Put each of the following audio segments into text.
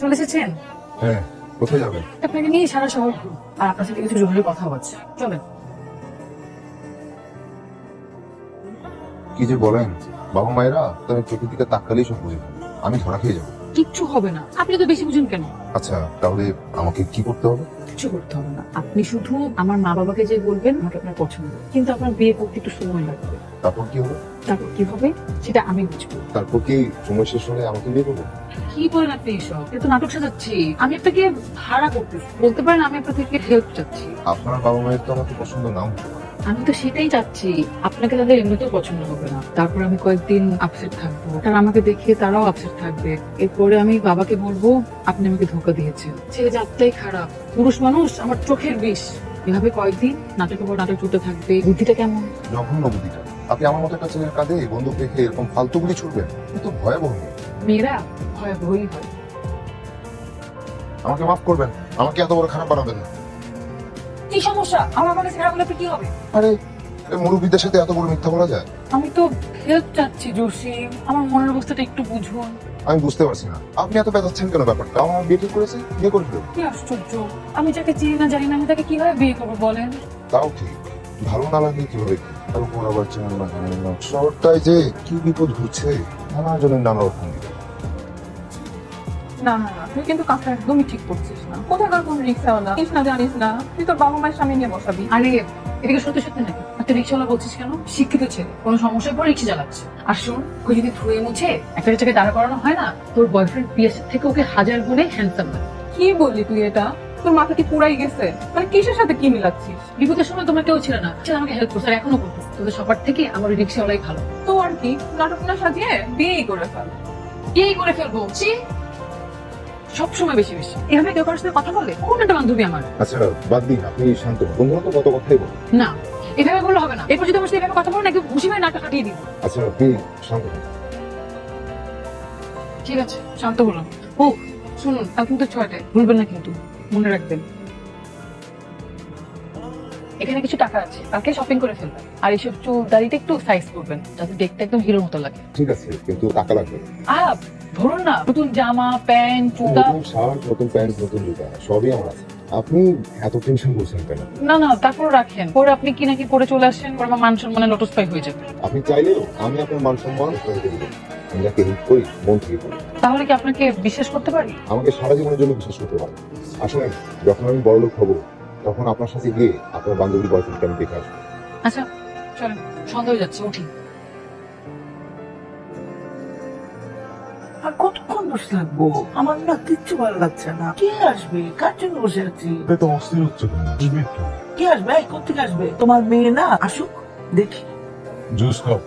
চলে এসেছেন? হ্যাঁ কোথায় যাবেন? আপনাকে নিয়ে সারা শহর আর আপনার সাথে কিছু জরুরি কথা হচ্ছে। চলেন। কি যে বলেন বাবা মায়েরা তাদের চোখের দিকে তাকালেই সব বুঝে আমি ধরা খেয়ে যাব। কিচ্ছু হবে না। আপনি তো বেশি বুঝুন কেন? আচ্ছা তাহলে আমাকে কি করতে হবে? কিছু করতে হবে না। আপনি শুধু আমার মা বাবাকে যে বলবেন আমাকে আপনার পছন্দ। কিন্তু আপনার বিয়ে করতে একটু সময় লাগবে। তারপর কি হবে? তারপর কি হবে সেটা আমি বুঝব। তারপর কি সময় শেষ হলে আমাকে বিয়ে করব? কি বলেন আপনি এসব? এটা তো নাটক সাজাচ্ছি। আমি আপনাকে ভাড়া করতেছি। বলতে পারেন আমি আপনার থেকে হেল্প চাচ্ছি। আপনার বাবা মায়ের তো আমাকে পছন্দ নাও। আমি তো সেটাই চাচ্ছি। আপনাকে তাদের এমনিতেও পছন্দ হবে না। তারপর আমি কয়েকদিন আপসেট থাকব। তারা আমাকে দেখে তারাও আপসেট থাকবে। এরপরে আমি বাবাকে বলব আপনি আমাকে ধোকা দিয়েছেন। ছেলে জাতটাই খারাপ। পুরুষ মানুষ আমার চোখের বিষ। এভাবে কয়েকদিন নাটকের পর নাটক চলতে থাকবে। বুদ্ধিটা কেমন? জঘন্য বুদ্ধিটা। আপনি আমার মতো একটা ছেলের কাঁধে বন্দুক রেখে এরকম ফালতুগুলি ছুড়বেন এ তো ভয়াবহ মেয়েরা ভয়াবহই হয়। আমাকে মাফ করবেন। আমাকে এত বড় খারাপ বানাবেন না। কি সমস্যা? আমার কাছে খারাপ হলে কি হবে। আরে মুরব্বীদের সাথে এত বড় মিথ্যা বলা যায়? আমি তো হেল্প চাচ্ছি জসিম আমার মনের অবস্থাটা একটু বুঝুন। আমি বুঝতে পারছি না। আপনি এত পেঁচাচ্ছেন কেন ব্যাপারটা? আমার বিয়ে ঠিক করেছে বিয়ে করে ফেলুন। কি আশ্চর্য। আমি যাকে চিনি না জানি না আমি তাকে কীভাবে বিয়ে করব বলেন? তাও ঠিক। ভালো না লাগলে কীভাবে? তার উপর আবার চেনেন না জানেন না শহরটায় যে কি বিপদ ঘুরছে নানা জনের নানা রকম বিপদ। না না না তুই কিন্তু কাজটা একদমই ঠিক করছিস না। কোথাকার কোন রিক্সাওয়ালা না জানিস না তুই তোর বাবা মায়ের সামনে নিয়ে বসাবি। আরে এদিকে সত্যি সত্যি নাকি? একটা রিক্সাওয়ালা বলছিস কেন? শিক্ষিত ছেলে কোনো পরে রিক্সা চালাচ্ছে। আর শোন ওকে যদি ধুয়ে মুছে একটা রিক্সাকে দাঁড়া করানো হয় না তোর বয়ফ্রেন্ড পিএসএফ থেকে ওকে হাজার গুণে হ্যান্ডসাম লাগে কি বললি তুই এটা? তোর মাথা কি পুরাই গেছে? মানে কিসের সাথে কি মিলাচ্ছিস? বিপদের সময় তোমার কেউ ছিল না। সে আমাকে হেল্প করছে আর এখনও করতেছে তোদের সবার থেকে আমার রিক্সাওয়ালাই ভালো। তো আর কি? নাটক না সাজিয়ে বিয়েই করে ফেল। এই করে ফেলব। ছি বেশি বেশি। এভাবে কেউ কারোর সাথে কথা বলে? কোন একটা বান্ধবী আমার? আচ্ছা বাদ দিন আপনি শান্ত বন্ধুরা তো কত কথাই বলেন। না এভাবে বললে হবে না। এরপর যদি আমার সাথে এভাবে কথা বলো না ঘুষি মেরে নাটক কাটিয়ে দিব। আচ্ছা আপনি শান্ত হন। ঠিক আছে শান্ত হলাম। ও শুনুন কাল কিন্তু ছয়টায় ভুলবেন না কিন্তু মনে রাখবেন। এখানে কিছু টাকা আছে কালকে শপিং করে ফেলবেন। আর এইসব চুল দাড়িটা একটু সাইজ করবেন যাতে দেখতে একদম হিরোর মতো লাগে। ঠিক আছে কিন্তু টাকা লাগবে আহ ধরুন না নতুন জামা প্যান্ট জুতা। নতুন শার্ট নতুন প্যান্ট নতুন জুতা সবই আমার আছে। আপনি এত টেনশন করছেন কেন? না না তারপর রাখেন। পরে আপনি কি নাকি পরে চলে আসেন পরে আমার মান সম্মানে লোটস পাই হয়ে যাবে। আপনি চাইলেও আমি আপনার মান সম্মান করে দেবো। আমি যাকে হেল্প করি মন থেকে করি। তাহলে কি আপনাকে বিশ্বাস করতে পারি? আমাকে সারা জীবনের জন্য বিশ্বাস করতে পারেন। আসলে যখন আমি বড়লোক হব তখন আপনার সাথে গিয়ে আপনার বান্ধবীর বয়ফ্রেন্ডকে আমি দেখে আসব। আচ্ছা চলেন সন্ধ্যা হয়ে যাচ্ছে উঠি। আর কতক্ষণ বসে থাকব আমার না কিচ্ছু ভালো লাগছে না। কে আসবে? কার জন্য বসে আছি? তো অস্থির হচ্ছে কে আসবে? এই কোথেকে আসবে? তোমার মেয়ে না? আসুক দেখি। জুস খাও।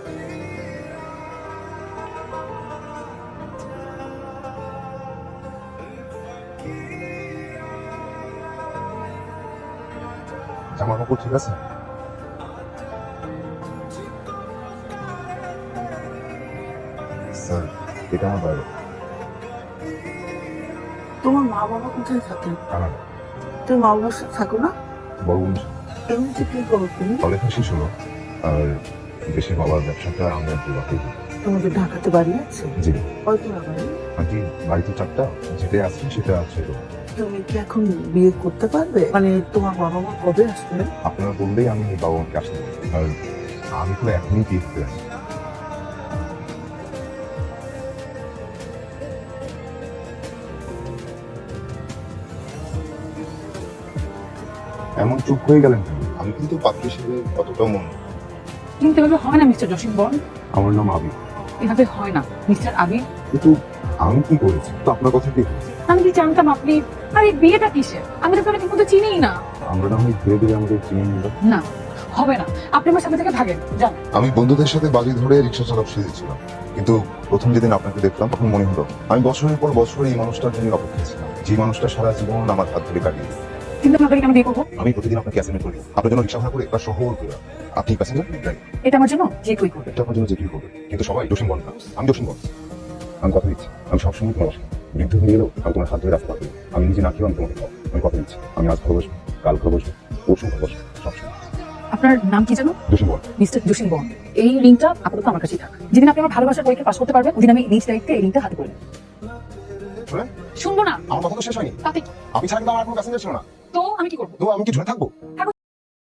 জামা কাপড় ঠিক আছে? স্যার। এটা আমার বাইরে তোমার মা বাবা কোথায় থাকেন কানাডা তুমি মা বাবার সাথে থাকো না? বড় বোন। এমনিতে কি করো তুমি? পড়ালেখা শেষ হলো আর দেশে বাবার ব্যবসাটা আমরা দুবাকেই তোমাদের ঢাকাতে বাড়ি আছে? জি। কয়তলা বাড়ি? আন্টি বাড়িতে চারটা। যেটাই আছে সেটা আছে তুমি কি এখন বিয়ে করতে পারবে? মানে তোমার বাবা মা কবে আসবে? আপনারা বললেই আমি বাবা মাকে আসতে। আর আমি তো এখনই বিয়ে করতে এমন চুপ হয়ে গেলেন আমি কিন্তু পাত্র হিসেবে কতটা মন কিন্তু এভাবে হয় না মিস্টার জসিম বল আমার নাম আবি এভাবে হয় না মিস্টার আবির। কিন্তু আমি কি করেছি? তো আপনার কথা কি? আমি কি জানতাম আপনি আর এই বিয়েটা কিসের? আমি তো আপনাকে কিন্তু চিনিই না। আমরা না হয় ধীরে ধীরে আমাদের চিনে নিলাম। না হবে না। আপনি আমার সামনে থেকে ভাগেন যান। আমি বন্ধুদের সাথে বাজি ধরে রিক্সা চালাপ শিখেছিলাম কিন্তু প্রথম যেদিন আপনাকে দেখলাম তখন মনে হলো আমি বছরের পর বছর এই মানুষটার জন্য অপেক্ষা ছিলাম। যে মানুষটা সারা জীবন আমার হাত ধরে কাটিয়ে দিয়েছে। কিন্তু আমি আপনাকে কেন বিয়ে করব আমি প্রতিদিন আপনাকে অ্যাসাইনমেন্ট করি। আপনার জন্য রিক্সা ভাড়া করে একটা শহর করে। আপনি প্যাসেঞ্জার এটা আমার জন্য যে কেউই করবে। এটা আপনার জন্য যে কি করবে। কিন্তু সবাই দোষী বল না। আমি দোষী বল। আমি কথা দিচ্ছি। আমি সবসময় তোমার। বৃদ্ধ হয়ে গেলেও আমি তোমার হাত ধরে পাবো আমি নিজে না খেয়েও আমি তোমাকে খাব আমি কথা দিচ্ছি। আমি আজ ভালোবাসবো কাল ভালোবাসবো পরশু ভালোবাসবো সবসময়। আপনার নাম কি জানো? দোষী বল। মিস্টার জসিম বন এই রিংটা আপাতত আমার কাছেই থাক। যেদিন আপনি আমার ভালোবাসার পরীক্ষা পাস করতে পারবেন ওদিন আমি নিজ দায়িত্বে এই রিংটা হাতে করে শুনব না। আমার কথা তো শেষ হয়নি। তাতে? আপনি ছাড়া কিন্তু আমার কোনো প্যাসেঞ্জার ছিল না। তো আমি কি করব তো আমি কি ঝুলে থাকব থাকো